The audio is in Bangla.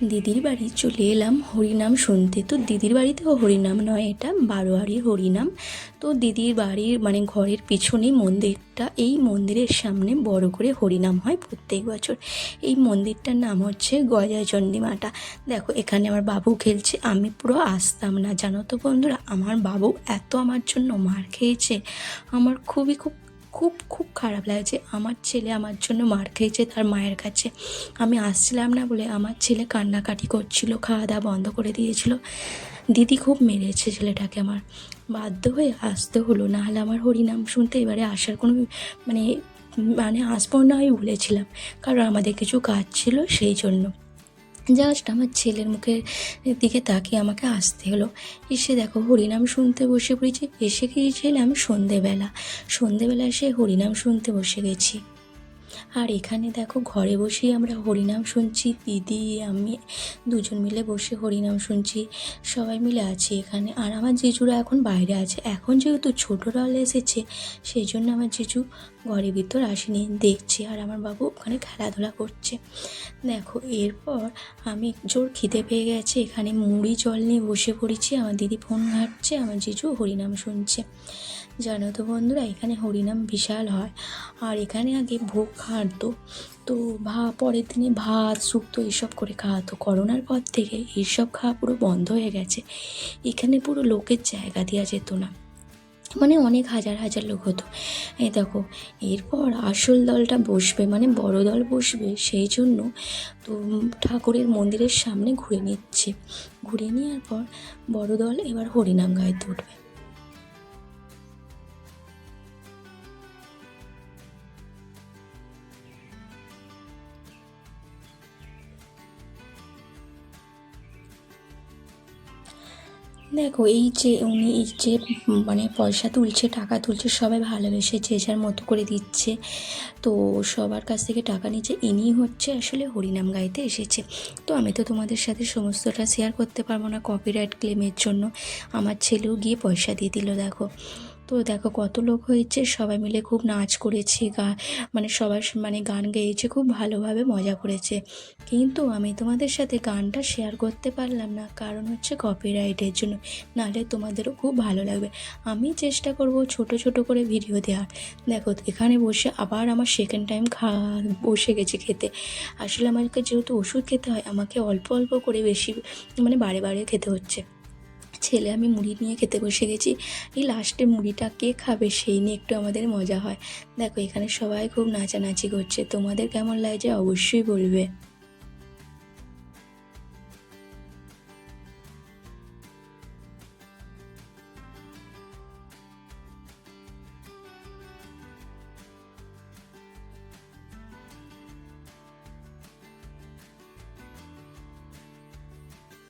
দিদির বাড়ি চলে এলাম হরিনাম শুনতে। তো দিদির বাড়িতেও হরিনাম নয় এটা বারোয়ারির হরিনাম। তো দিদির বাড়ির মানে ঘরের পিছনেই মন্দিরটা, এই মন্দিরের সামনে বড় করে হরিনাম হয় প্রত্যেক বছর। এই মন্দিরটার নাম হচ্ছে গজাচণ্ডী মাতা দেখো, এখানে আমার বাবু খেলছে, আমি পুরো আসতাম না। জানো তো বন্ধুরা, আমার বাবু এত আমার জন্য মার খেয়েছে। আমার খুবই খুব খুব খুব খারাপ লাগছে আমার ছেলে আমার জন্য মার খেয়েছে তার মায়ের কাছে। আমি আসছিলাম না বলে আমার ছেলে কান্নাকাটি করছিল খাওয়া দাওয়া বন্ধ করে দিয়েছিল। দিদি খুব মেরেছে ছেলেটাকে আমার। বাধ্য হয়ে আসতে হলো না হলে আমার হরিনাম শুনতে এবারে আসার কোনো মানে মানে আসব না আমি বলেছিলাম কারণ আমাদের কিছু কাজ ছিল সেই জন্য। জাস্ট আমার ছেলের মুখের দিকে তাকিয়ে আমাকে আসতে হলো। এসে দেখো, হরিনাম শুনতে বসে পড়েছি। এসে গিয়েছিলাম সন্ধেবেলা। সন্ধেবেলা এসে হরিনাম শুনতে বসে গেছি। আর এখানে দেখো ঘরে বসেই আমরা হরিনাম শুনছি, দিদি, আমি দুজন মিলে বসে হরিনাম শুনছি, সবাই মিলে আছি এখানে। আর আমার জিজুরা এখন বাইরে আছে। এখন যেহেতু ছোটো দল এসেছে সেই জন্য আমার জিজু ঘরের ভিতর আসেনি, দেখছে। আর আমার বাবু ওখানে খেলাধুলা করছে। দেখো, এরপর আমি জোর খিদে পেয়ে গেছে। এখানে মুড়ি জল নিয়ে বসে পড়েছি। আমার দিদি ফোন ঘাটছে, আমার জিজু হরিনাম শুনছে। জানো তো বন্ধুরা, এখানে হরিনাম বিশাল হয়। আর এখানে আগে ভোগ খাওয়াতো তো ভা, পরের দিনে ভাত, শুক্তো এসব করে খাওয়াতো করোনার পর থেকে এইসব খাওয়া পুরো বন্ধ হয়ে গেছে। এখানে পুরো লোকের জায়গা দেওয়া যেত না। মানে অনেক হাজার হাজার লোক হতো। এই দেখো, এরপর আসল দলটা বসবে মানে বড় দল বসবে, সেই জন্য তো ঠাকুরের মন্দিরের সামনে ঘুরে নিচ্ছে। ঘুরে নেওয়ার পর বড় দল এবার হরিনাম গাইতে উঠবে দেখো, এই যে উনি এই যে মানে পয়সা তুলছে, টাকা তুলছে, সবাই ভালোবেসে যে যার মতো করে দিচ্ছে। তো সবার কাছ থেকে টাকা নিচ্ছে ইনি হচ্ছে আসলে হরিনাম গাইতে এসেছে। তো আমি তো তোমাদের সাথে সমস্তটা শেয়ার করতে পারব না কপিরাইট ক্লেমের জন্য। আমার ছেলেও গিয়ে পয়সা দিয়ে দিল, দেখো। তো দেখো কত লোক হয়েছে, সবাই মিলে খুব নাচ করেছে, গা মানে সবার মানে গান গেয়েছে, খুব ভালোভাবে মজা করেছে। কিন্তু আমি তোমাদের সাথে গানটা শেয়ার করতে পারলাম না, কারণ হচ্ছে কপিরাইটের জন্য, নাহলে তোমাদেরও খুব ভালো লাগবে। আমি চেষ্টা করব ছোট ছোট করে ভিডিও দেওয়ার। দেখো এখানে বসে আবার আমার সেকেন্ড টাইম খাওয়া বসে গেছে খেতে। আসলে আমাকে যেহেতু ওষুধ খেতে হয়, আমাকে অল্প অল্প করে বেশি মানে বারে বারে খেতে হচ্ছে। ছেলে, আমি মুড়ি নিয়ে খেতে বসে গেছি। এই লাস্টে মুড়িটা কে খাবে সেই নিয়ে একটু আমাদের মজা হয়। দেখো, এখানে সবাই খুব নাচানাচি করছে। তোমাদের কেমন লাগছে অবশ্যই বলবে।